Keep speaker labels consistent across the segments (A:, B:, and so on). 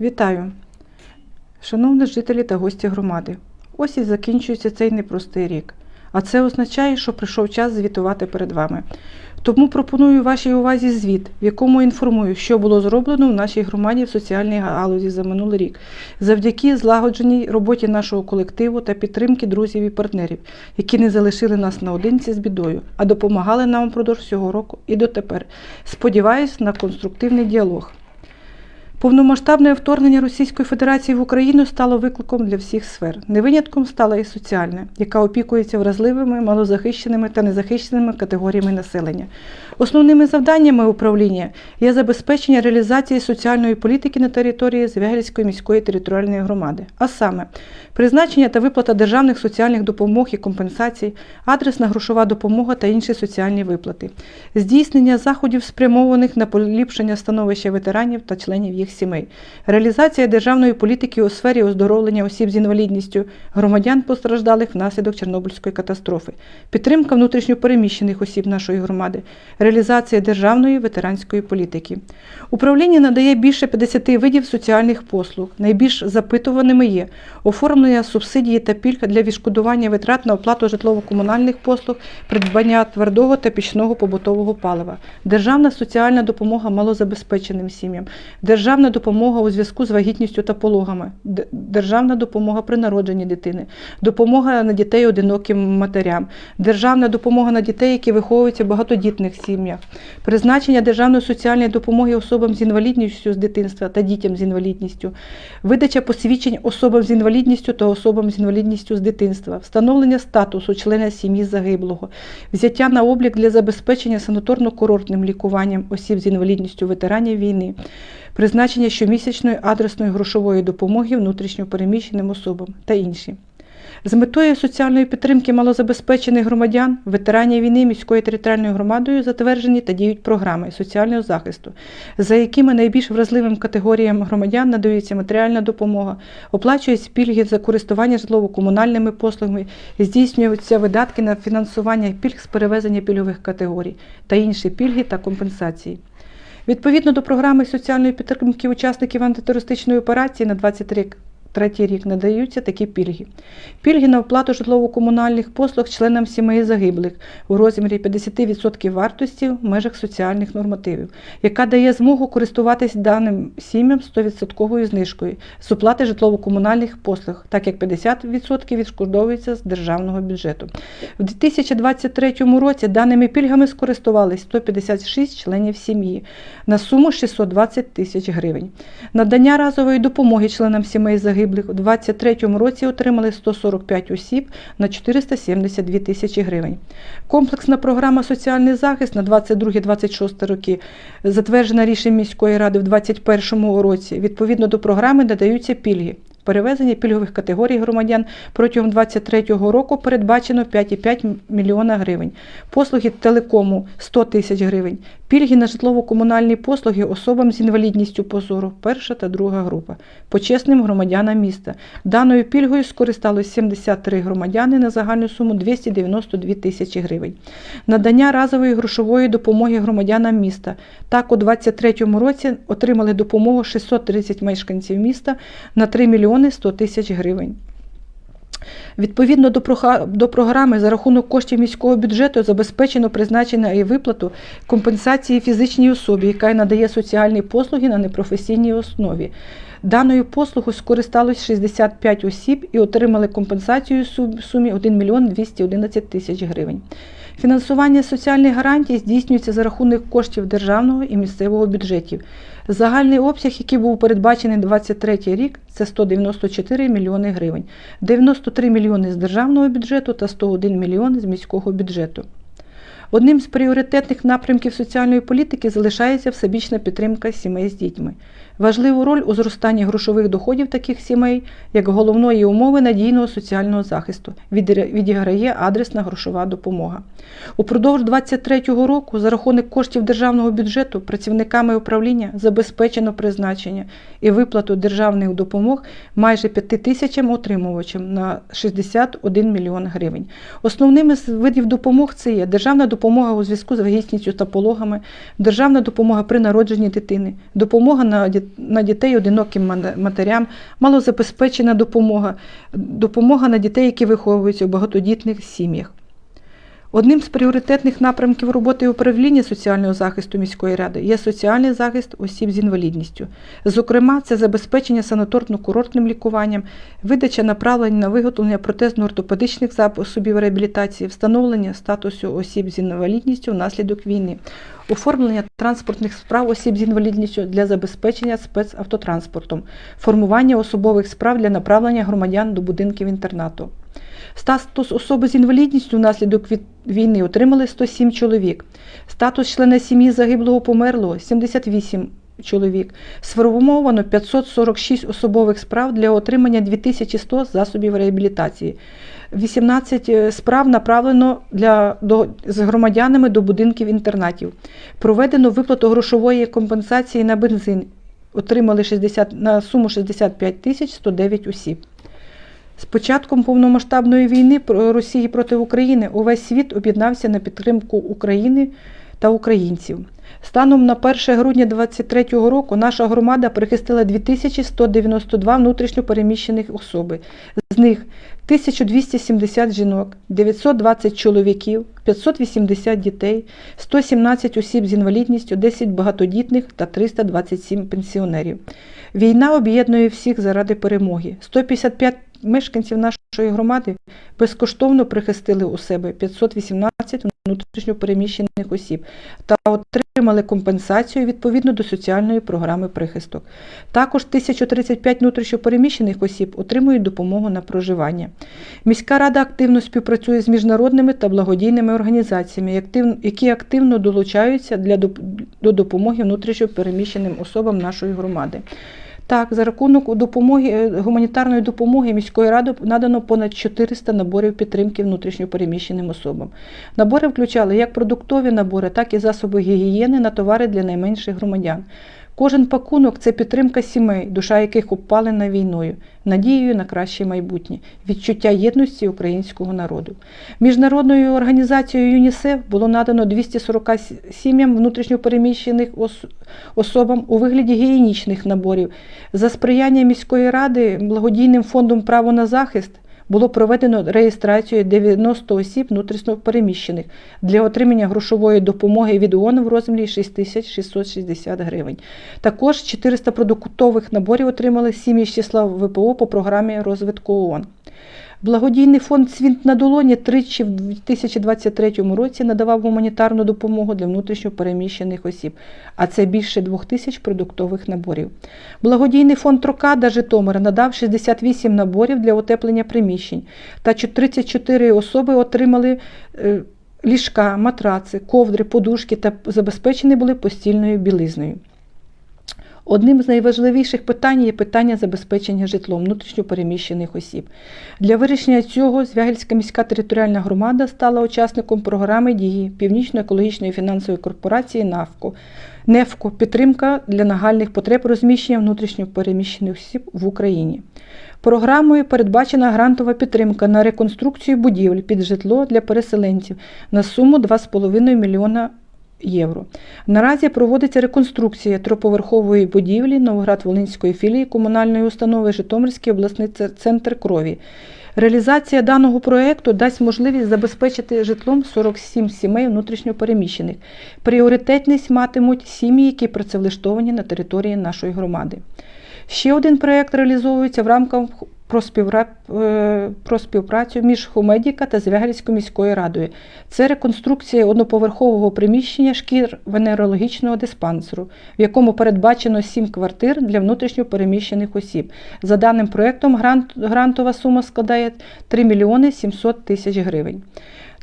A: Вітаю, шановні жителі та гості громади. Ось і закінчується цей непростий рік. А це означає, що прийшов час звітувати перед вами. Тому пропоную вашій увазі звіт, в якому інформую, що було зроблено в нашій громаді в соціальній галузі за минулий рік, завдяки злагодженій роботі нашого колективу та підтримки друзів і партнерів, які не залишили нас наодинці з бідою, а допомагали нам впродовж цього року і дотепер. Сподіваюсь на конструктивний діалог. Повномасштабне вторгнення Російської Федерації в Україну стало викликом для всіх сфер. Не винятком стала і соціальна, яка опікується вразливими, малозахищеними та незахищеними категоріями населення. Основними завданнями управління є забезпечення реалізації соціальної політики на території Звягельської міської територіальної громади, а саме призначення та виплата державних соціальних допомог і компенсацій, адресна грошова допомога та інші соціальні виплати, здійснення заходів, спрямованих на поліпшення становища ветеранів та членів їх сімей, реалізація державної політики у сфері оздоровлення осіб з інвалідністю, громадян постраждалих внаслідок Чорнобильської катастрофи, підтримка внутрішньопереміщених осіб нашої громади, реалізація державної ветеранської політики. Управління надає більше 50 видів соціальних послуг. Найбільш запитуваними є оформлення субсидії та пільг для відшкодування витрат на оплату житлово-комунальних послуг, придбання твердого та пічного побутового палива, державна соціальна допомога малозабезпеченим сім'ям, державна допомога у зв'язку з вагітністю та пологами, державна допомога при народженні дитини, допомога на дітей одиноким матерям, державна допомога на дітей, які виховуються в багатодітних сім'ях, призначення державної соціальної допомоги особам з інвалідністю з дитинства та дітям з інвалідністю, видача посвідчень особам з інвалідністю та особам з інвалідністю з дитинства, встановлення статусу члена сім'ї загиблого, взяття на облік для забезпечення санаторно-курортним лікуванням осіб з інвалідністю ветеранів війни, призначення щомісячної адресної грошової допомоги внутрішньопереміщеним особам та інші. З метою соціальної підтримки малозабезпечених громадян, ветеранів війни міською територіальною громадою затверджені та діють програми соціального захисту, за якими найбільш вразливим категоріям громадян надається матеріальна допомога, оплачують пільги за користування житлово-комунальними послугами, здійснюються видатки на фінансування пільг з перевезення пільгових категорій та інші пільги та компенсації. Відповідно до програми соціальної підтримки учасників антитерористичної операції на 23 Третій рік надаються такі пільги. Пільги на оплату житлово-комунальних послуг членам сімей загиблих у розмірі 50% вартості в межах соціальних нормативів, яка дає змогу користуватись даним сім'ям 100% знижкою з оплати житлово-комунальних послуг, так як 50% відшкодовується з державного бюджету. В 2023 році даними пільгами скористувались 156 членів сім'ї на суму 620 тисяч гривень. Надання разової допомоги членам сімей загиблих у 2023 році отримали 145 осіб на 472 тисячі гривень. Комплексна програма соціальний захист на 22-26 роки затверджена рішенням міської ради в 2021 році. Відповідно до програми надаються пільги. Перевезення пільгових категорій громадян протягом 2023 року передбачено 5,5 мільйона гривень. Послуги телекому 100 тисяч гривень. Пільги на житлово-комунальні послуги особам з інвалідністю по зору перша та друга група. Почесним громадянам міста. Даною пільгою скористалось 73 громадяни на загальну суму 292 тисячі гривень. Надання разової грошової допомоги громадянам міста. Так, у 2023 році отримали допомогу 630 мешканців міста на 3 мільйони 100 тисяч гривень. Відповідно до, до програми за рахунок коштів міського бюджету забезпечено призначення і виплату компенсації фізичній особі, яка надає соціальні послуги на непрофесійній основі. Даною послугою скористалось 65 осіб і отримали компенсацію в сумі 1 мільйон 211 тисяч гривень. Фінансування соціальних гарантій здійснюється за рахунок коштів державного і місцевого бюджетів. Загальний обсяг, який був передбачений на 2023 рік, це 194 мільйони гривень, 93 мільйони з державного бюджету та 101 мільйон з міського бюджету. Одним з пріоритетних напрямків соціальної політики залишається всебічна підтримка сімей з дітьми. Важливу роль у зростанні грошових доходів таких сімей як головної умови надійного соціального захисту відіграє адресна грошова допомога. Упродовж 2023 року за рахунок коштів державного бюджету працівниками управління забезпечено призначення і виплату державних допомог майже 5 тисячам отримувачам на 61 мільйон гривень. Основними з видів допомог це є державна допомога у зв'язку з вагітністю та пологами, державна допомога при народженні дитини, допомога на діт- на дітей одиноким матерям, малозабезпечена допомога, допомога на дітей, які виховуються у багатодітних сім'ях. Одним з пріоритетних напрямків роботи управління соціального захисту міської ради є соціальний захист осіб з інвалідністю. Зокрема, це забезпечення санаторно-курортним лікуванням, видача направлень на виготовлення протезно-ортопедичних засобів реабілітації, встановлення статусу осіб з інвалідністю внаслідок війни, оформлення транспортних справ осіб з інвалідністю для забезпечення спецавтотранспортом, формування особових справ для направлення громадян до будинків інтернату. Статус особи з інвалідністю внаслідок війни отримали 107 чоловік. Статус члена сім'ї загиблого померлого 78 чоловік. Сформовано 546 особових справ для отримання 2100 засобів реабілітації. 18 е, справ направлено для, до, з громадянами до будинків інтернатів. Проведено виплату грошової компенсації на бензин. Отримали 60, на суму 65 тисяч 109 осіб. З початком повномасштабної війни Росії проти України увесь світ об'єднався на підтримку України та українців. Станом на 1 грудня 2023 року наша громада прихистила 2192 внутрішньопереміщених особи. З них 1270 жінок, 920 чоловіків, 580 дітей, 117 осіб з інвалідністю, 10 багатодітних та 327 пенсіонерів. Війна об'єднує всіх заради перемоги. 155 мешканців нашої громади безкоштовно прихистили у себе 518 внутрішньопереміщених осіб та отримали компенсацію відповідно до соціальної програми прихисток. Також 1035 внутрішньопереміщених осіб отримують допомогу на проживання. Міська рада активно співпрацює з міжнародними та благодійними організаціями, які активно долучаються для до допомоги внутрішньопереміщеним особам нашої громади. Так, за рахунок допомоги е, гуманітарної допомоги міської ради надано понад 400 наборів підтримки внутрішньопереміщеним особам. Набори включали як продуктові набори, так і засоби гігієни на товари для найменших громадян. Кожен пакунок це підтримка сімей, душа яких обпалена війною, надією на краще майбутнє, відчуття єдності українського народу. Міжнародною організацією ЮНІСЕФ було надано 240 сім'ям внутрішньопереміщених ос- особам у вигляді гігієнічних наборів. За сприяння міської ради благодійним фондом Право на захист було проведено реєстрацію 90 осіб внутрішньопереміщених для отримання грошової допомоги від ООН в розмірі 6660 гривень. Також 400 продуктових наборів отримали сім'ї з числа ВПО по програмі розвитку ООН. Благодійний фонд Цвінт на долоні тричі в 2023 році надавав гуманітарну допомогу для внутрішньопереміщених осіб, а це більше двох тисяч продуктових наборів. Благодійний фонд Трокада Житомира надав 68 наборів для утеплення приміщень, та 34 особи отримали е, ліжка, матраци, ковдри, подушки та забезпечені були постільною білизною. Одним з найважливіших питань є питання забезпечення житлом внутрішньопереміщених осіб. Для вирішення цього Звягельська міська територіальна громада стала учасником програми дії Північно-екологічної фінансової корпорації «НАФКО». НЕФКО підтримка для нагальних потреб розміщення внутрішньопереміщених осіб в Україні. Програмою передбачена грантова підтримка на реконструкцію будівель під житло для переселенців на суму 2,5 мільйона євро. Наразі проводиться реконструкція троповерхової будівлі Новоград-Волинської філії комунальної установи Житомирський обласний центр крові. Реалізація даного проєкту дасть можливість забезпечити житлом 47 сімей внутрішньопереміщених. Пріоритетність матимуть сім'ї, які працевлаштовані на території нашої громади. Ще один проєкт реалізовується в рамках про, е, про співпрацю між Хомедіка та Звягельською міською радою. Це реконструкція одноповерхового приміщення шкір венерологічного диспансеру, в якому передбачено сім квартир для внутрішньопереміщених осіб. За даним проєктом грант... грантова сума складає 3 мільйони 700 тисяч гривень.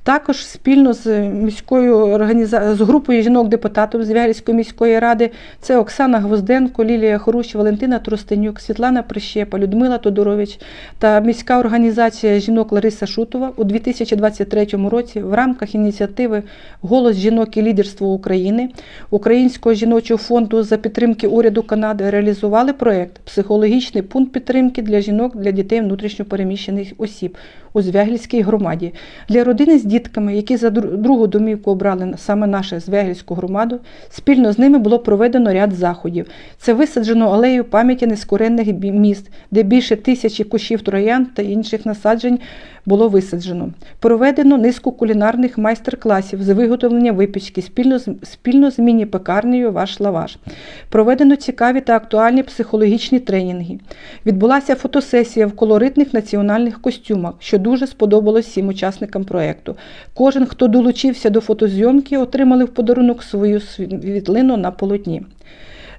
A: Також спільно з міською організа... з групою жінок-депутатів Звягельської міської ради це Оксана Гвозденко, Лілія Хоруш, Валентина Тростенюк, Світлана Прищепа, Людмила Тодорович та міська організація жінок Лариса Шутова у 2023 році в рамках ініціативи Голос жінок і лідерство України Українського жіночого фонду за підтримки уряду Канади реалізували проект Психологічний пункт підтримки для жінок для дітей внутрішньопереміщених осіб у Звягільській громаді. Для родини з дітками, які за другу домівку обрали саме нашу Звягільську громаду, спільно з ними було проведено ряд заходів. Це висаджено алею пам'яті нескорених міст, де більше тисячі кущів троян та інших насаджень було висаджено. Проведено низку кулінарних майстер-класів з виготовлення випічки спільно з, спільно з міні-пекарнею Ваш лаваш. Проведено цікаві та актуальні психологічні тренінги. Відбулася фотосесія в колоритних національних костюмах, що дуже сподобалось всім учасникам проєкту. Кожен, хто долучився до фотозйомки, отримали в подарунок свою світлину на полотні.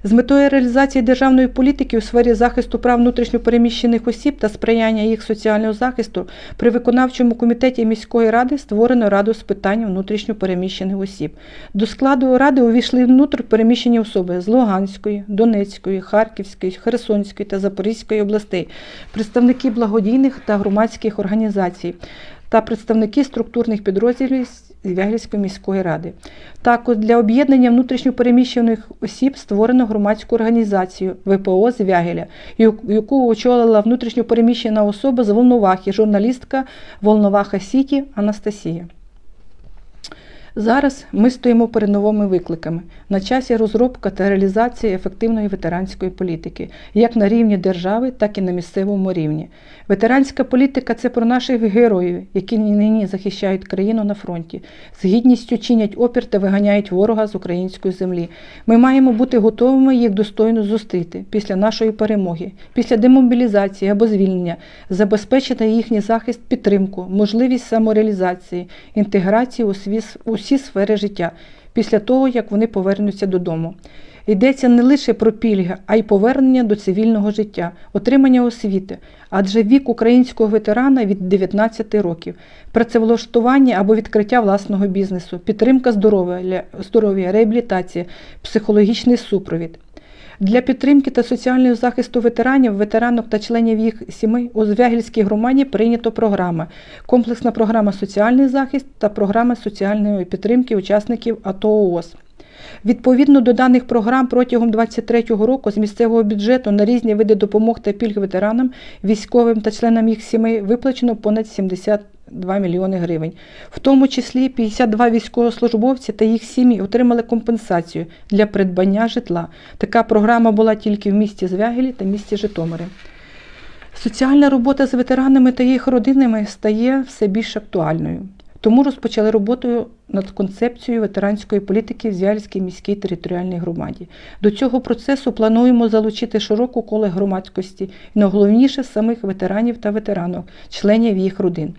A: З метою реалізації державної політики у сфері захисту прав внутрішньопереміщених осіб та сприяння їх соціального захисту при виконавчому комітеті міської ради створено раду з питань внутрішньопереміщених осіб. До складу ради увійшли внутрішньопереміщені особи з Луганської, Донецької, Харківської, Херсонської та Запорізької областей, представники благодійних та громадських організацій та представники структурних підрозділів Звягільської міської ради. Також для об'єднання внутрішньопереміщених осіб створено громадську організацію ВПО Звягеля, яку очолила внутрішньопереміщена особа з Волновахи, журналістка Волноваха Сіті Анастасія. Зараз ми стоїмо перед новими викликами. На часі розробка та реалізація ефективної ветеранської політики, як на рівні держави, так і на місцевому рівні. Ветеранська політика це про наших героїв, які нині захищають країну на фронті, з гідністю чинять опір та виганяють ворога з української землі. Ми маємо бути готовими їх достойно зустріти після нашої перемоги, після демобілізації або звільнення, забезпечити їхній захист, підтримку, можливість самореалізації, інтеграції у свіс- у всі сфери життя після того, як вони повернуться додому. Йдеться не лише про пільги, а й повернення до цивільного життя, отримання освіти, адже вік українського ветерана від 19 років, працевлаштування або відкриття власного бізнесу, підтримка здоров'я, здоров'я, реабілітація, психологічний супровід. Для підтримки та соціального захисту ветеранів, ветеранок та членів їх сімей у Звягільській громаді прийнято програма, комплексна програма соціальний захист та програма соціальної підтримки учасників АТО ООС. Відповідно до даних програм протягом 2023 року з місцевого бюджету на різні види допомог та пільг ветеранам, військовим та членам їх сімей виплачено понад 72 мільйони гривень. В тому числі 52 військовослужбовці та їх сім'ї отримали компенсацію для придбання житла. Така програма була тільки в місті Звягелі та місті Житомири. Соціальна робота з ветеранами та їх родинами стає все більш актуальною. Тому розпочали роботу над концепцією ветеранської політики в Звяльській міській територіальній громаді. До цього процесу плануємо залучити широку коло громадськості і найголовніше самих ветеранів та ветеранок, членів їх родин.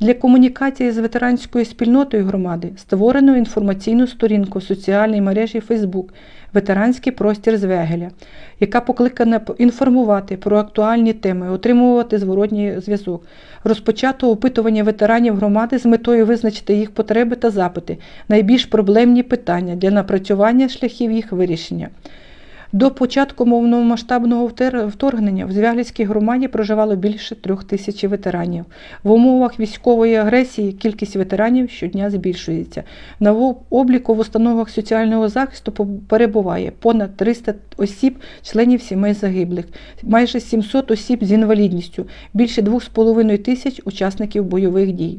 A: Для комунікації з ветеранською спільнотою громади створено інформаційну сторінку в соціальній мережі Facebook Ветеранський простір з Вегеля, яка покликана інформувати про актуальні теми, отримувати зворотній зв'язок. Розпочато опитування ветеранів громади з метою визначити їх потреби та запити, найбільш проблемні питання для напрацювання шляхів їх вирішення. До початку повномасштабного втер- вторгнення в Звяглівській громаді проживало більше трьох тисяч ветеранів. В умовах військової агресії кількість ветеранів щодня збільшується. На обліку в установах соціального захисту перебуває понад 300 осіб, членів сімей загиблих, майже 700 осіб з інвалідністю, більше 2,5 тисяч учасників бойових дій.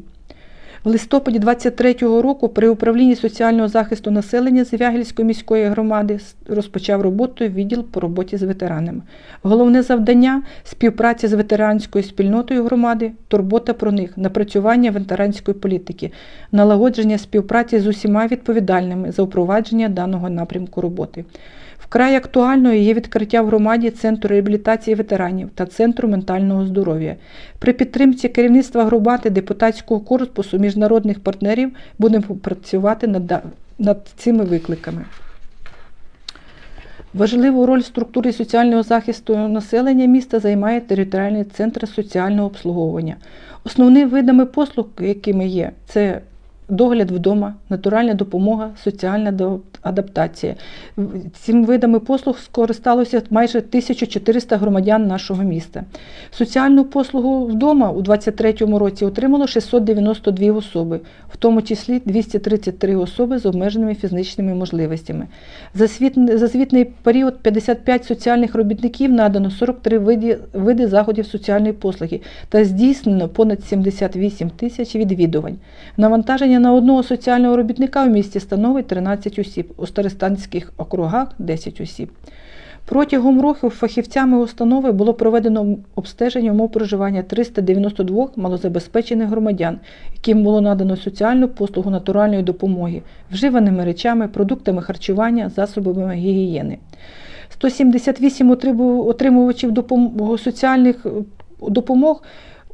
A: В листопаді 23-го року при управлінні соціального захисту населення Звягільської міської громади розпочав роботу відділ по роботі з ветеранами. Головне завдання співпраця з ветеранською спільнотою громади, турбота про них, напрацювання ветеранської політики, налагодження співпраці з усіма відповідальними за впровадження даного напрямку роботи. Вкрай актуальною є відкриття в громаді Центру реабілітації ветеранів та Центру ментального здоров'я. При підтримці керівництва громади депутатського корпусу міжнародних партнерів будемо працювати над, над цими викликами. Важливу роль в структурі соціального захисту населення міста займає територіальний центр соціального обслуговування. Основними видами послуг, якими є, це догляд вдома, натуральна допомога, соціальна адаптація. Цим видами послуг скористалося майже 1400 громадян нашого міста. Соціальну послугу вдома у 2023 році отримало 692 особи, в тому числі 233 особи з обмеженими фізичними можливостями. За, світ- за звітний період 55 соціальних робітників надано 43 види, види заходів соціальної послуги та здійснено понад 78 тисяч відвідувань. Навантаження на одного соціального робітника в місті становить 13 осіб, у старостанських округах 10 осіб. Протягом року фахівцями установи було проведено обстеження умов проживання 392 малозабезпечених громадян, яким було надано соціальну послугу натуральної допомоги, вживаними речами, продуктами харчування, засобами гігієни. 178 отрибу- отримувачів соціальних е, допомог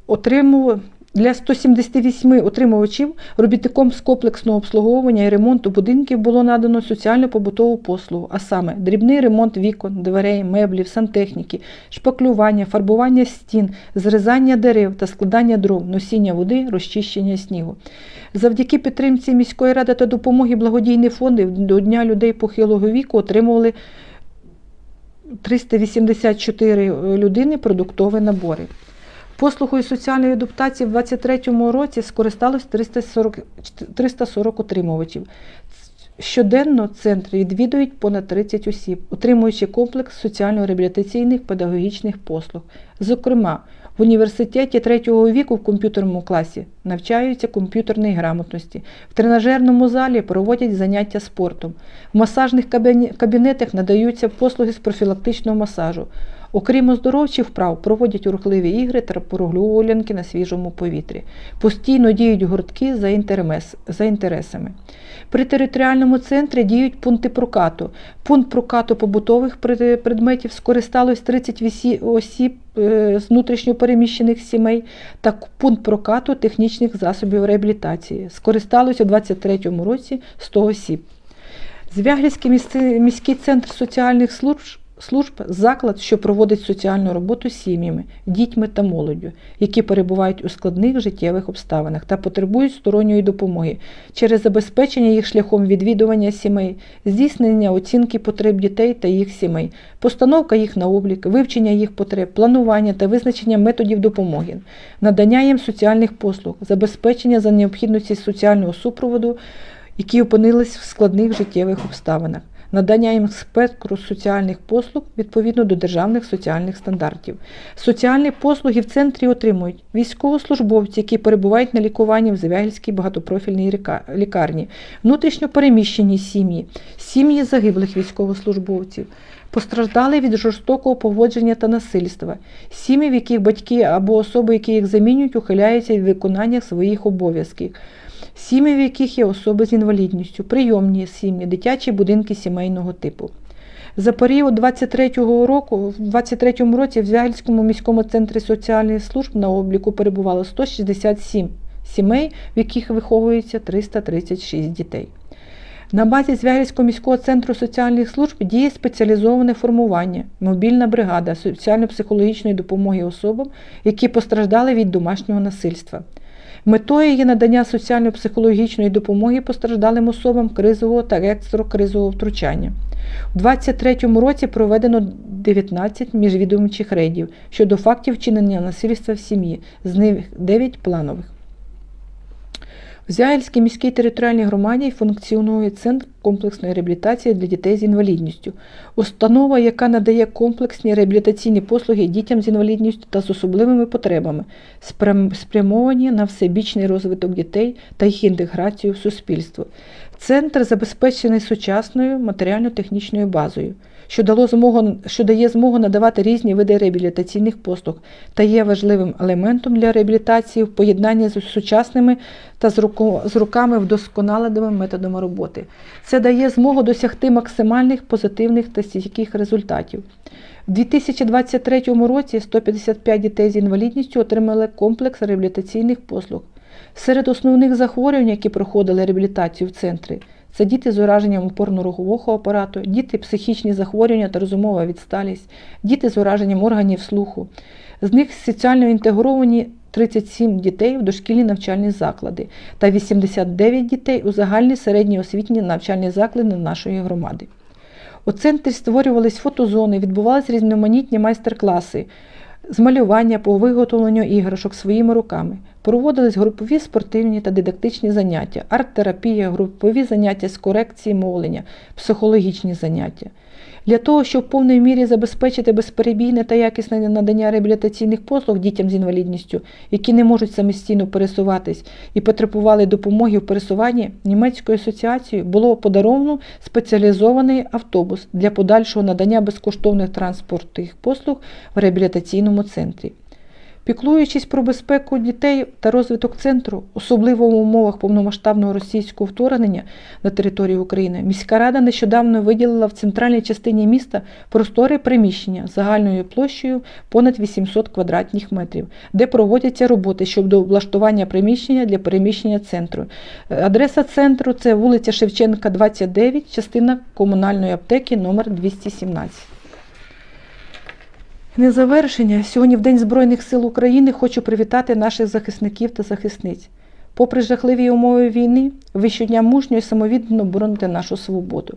A: отримували для 178 отримувачів робітником з комплексного обслуговування і ремонту будинків було надано соціально-побутову послугу, а саме дрібний ремонт вікон, дверей, меблів, сантехніки, шпаклювання, фарбування стін, зрізання дерев та складання дров, носіння води, розчищення снігу. Завдяки підтримці міської ради та допомоги благодійні фонди до Дня людей похилого віку отримували 384 людини продуктові набори. Послугою соціальної адаптації в 2023 році скористалось 340, 340 отримувачів. Щоденно центр відвідують понад 30 осіб, отримуючи комплекс соціально-реабілітаційних педагогічних послуг. Зокрема, в університеті третього віку в комп'ютерному класі навчаються комп'ютерній грамотності. В тренажерному залі проводять заняття спортом. В масажних кабінетах надаються послуги з профілактичного масажу. Окрім оздоровчих вправ, проводять рухливі ігри та прогулянки на свіжому повітрі. Постійно діють гуртки за, інтерес, за інтересами. При територіальному центрі діють пункти прокату. Пункт прокату побутових пред- предметів скористалось 38 осіб е, з внутрішньопереміщених сімей та пункт прокату технічних засобів реабілітації. Скористалось у 2023 році 100 осіб. Звягельський місце- міський центр соціальних служб служб заклад, що проводить соціальну роботу з сім'ями, дітьми та молоддю, які перебувають у складних життєвих обставинах та потребують сторонньої допомоги через забезпечення їх шляхом відвідування сімей, здійснення оцінки потреб дітей та їх сімей, постановка їх на облік, вивчення їх потреб, планування та визначення методів допомоги, надання їм соціальних послуг, забезпечення за необхідності соціального супроводу, які опинились в складних життєвих обставинах надання їм спектру соціальних послуг відповідно до державних соціальних стандартів. Соціальні послуги в центрі отримують військовослужбовці, які перебувають на лікуванні в Завягільській багатопрофільній лікарні, внутрішньо переміщені сім'ї, сім'ї загиблих військовослужбовців. Постраждали від жорстокого поводження та насильства, сім'ї, в яких батьки або особи, які їх замінюють, ухиляються від виконання своїх обов'язків, сім'ї, в яких є особи з інвалідністю, прийомні сім'ї, дитячі будинки сімейного типу. За період 23-го року, в 23-му році в Звягільському міському центрі соціальних служб на обліку перебувало 167 сімей, в яких виховується 336 дітей. На базі Звягільського міського центру соціальних служб діє спеціалізоване формування, мобільна бригада соціально-психологічної допомоги особам, які постраждали від домашнього насильства. Метою є надання соціально-психологічної допомоги постраждалим особам кризового та екстракризового втручання. У 2023 році проведено 19 міжвідомчих рейдів щодо фактів вчинення насильства в сім'ї, з них 9 планових. В Зяїльській міській територіальній громаді функціонує центр комплексної реабілітації для дітей з інвалідністю, установа, яка надає комплексні реабілітаційні послуги дітям з інвалідністю та з особливими потребами, спрямовані на всебічний розвиток дітей та їх інтеграцію в суспільство. Центр забезпечений сучасною матеріально-технічною базою що, дало змогу, що дає змогу надавати різні види реабілітаційних послуг та є важливим елементом для реабілітації в поєднанні з сучасними та з, руко, з руками вдосконаленими методами роботи. Це дає змогу досягти максимальних позитивних та стійких результатів. У 2023 році 155 дітей з інвалідністю отримали комплекс реабілітаційних послуг. Серед основних захворювань, які проходили реабілітацію в центрі, це діти з ураженням опорно-рухового апарату, діти психічні захворювання та розумова відсталість, діти з ураженням органів слуху. З них соціально інтегровані 37 дітей в дошкільні навчальні заклади та 89 дітей у загальні середні освітні навчальні заклади нашої громади. У центрі створювались фотозони, відбувалися різноманітні майстер-класи з малювання по виготовленню іграшок своїми руками. Проводились групові спортивні та дидактичні заняття, арт-терапія, групові заняття з корекції мовлення, психологічні заняття. Для того, щоб в повній мірі забезпечити безперебійне та якісне надання реабілітаційних послуг дітям з інвалідністю, які не можуть самостійно пересуватись і потребували допомоги в пересуванні, німецькою асоціацією було подаровано спеціалізований автобус для подальшого надання безкоштовних транспортних послуг в реабілітаційному центрі. Піклуючись про безпеку дітей та розвиток центру, особливо в умовах повномасштабного російського вторгнення на територію України, міська рада нещодавно виділила в центральній частині міста просторе приміщення загальною площею понад 800 квадратних метрів, де проводяться роботи щодо облаштування приміщення для переміщення центру. Адреса центру це вулиця Шевченка, 29, частина комунальної аптеки номер 217. Не завершення. Сьогодні в День Збройних сил України хочу привітати наших захисників та захисниць. Попри жахливі умови війни, ви щодня мужньо і самовіддано бороните нашу свободу.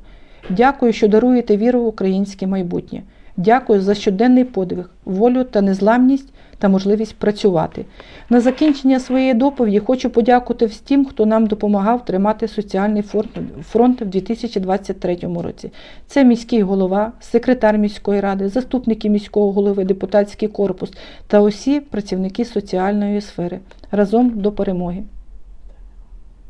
A: Дякую, що даруєте віру в українське майбутнє. Дякую за щоденний подвиг, волю та незламність та можливість працювати. На закінчення своєї доповіді хочу подякувати всім, хто нам допомагав тримати соціальний фронт, в 2023 році. Це міський голова, секретар міської ради, заступники міського голови, депутатський корпус та усі працівники соціальної сфери. Разом до перемоги.